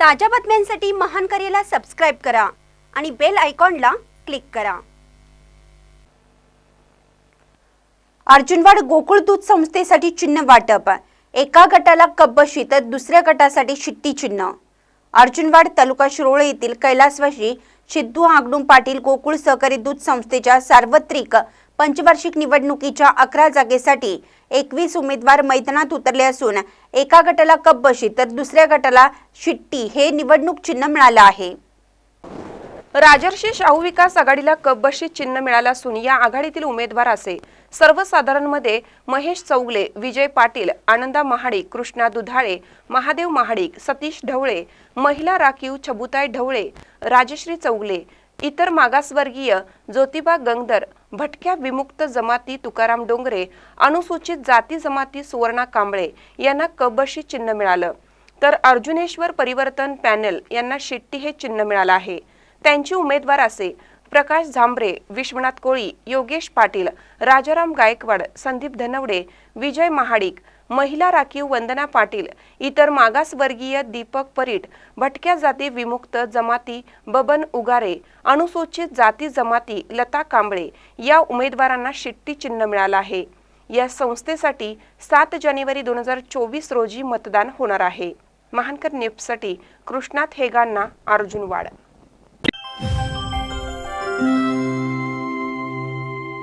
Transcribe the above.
ताज्या बातम्यांसाठी महान करेला सबस्क्राईब करा आणि बेल आयकॉनला क्लिक करा. अर्जुनवाड गोकुळ दूध संस्थेसाठी चिन्ह वाटप. एका गटाला कब्बशी तर दुसऱ्या गटासाठी शिट्टी चिन्ह. अर्जुनवाड तालुका शिरोळे येथील कैलासवाशी सिद्धू आगडूम पाटील गोकुळ सहकारी दूध संस्थेच्या सार्वत्रिक पंचवार्षिक निवडणुकीच्या अकरा जागेसाठी एकवीस उमेदवार मैदानात उतरले असून एका गटाला कब्बशी तर दुसऱ्या गटाला शिट्टी हे निवडणूक चिन्ह मिळालं आहे. राजर्षी शाहू विकास आघाडीला कब्बशी चिन्ह मिळालं असून या आघाडीतील उमेदवार असे सर्वसाधारणमध्ये महेश चौगले विजय पाटील आनंदा महाडिक कृष्णा दुधाळे महादेव महाडिक सतीश ढवळे महिला राखीव छबुताई ढवळे राजश्री चौगले इतर मागासवर्गीय ज्योतिबा गंगधर भटक्या विमुक्त जमाती तुकाराम डोंगरे अनुसूचित जाती जमाती सुवर्णा कांबळे यांना कबशी चिन्ह मिळालं. तर अर्जुनेश्वर परिवर्तन पॅनल यांना शिट्टी हे चिन्ह मिळालं आहे. त्यांची उमेदवार असे प्रकाश झांबरे विश्वनाथ कोळी योगेश पाटील राजाराम गायकवाड संदीप धनवडे विजय महाडिक महिला राखीव वंदना पाटील इतर मागासवर्गीय दीपक परीट भटक्या जाती विमुक्त जमाती बबन उगारे अनुसूचित जाती जमाती लता कांबळे या उमेदवारांना शिट्टी चिन्ह मिळालं आहे. या संस्थेसाठी सात जानेवारी दोन हजार चोवीस रोजी मतदान होणार आहे. महानकर नेपसाठी कृष्णात हेगांना अर्जुनवाड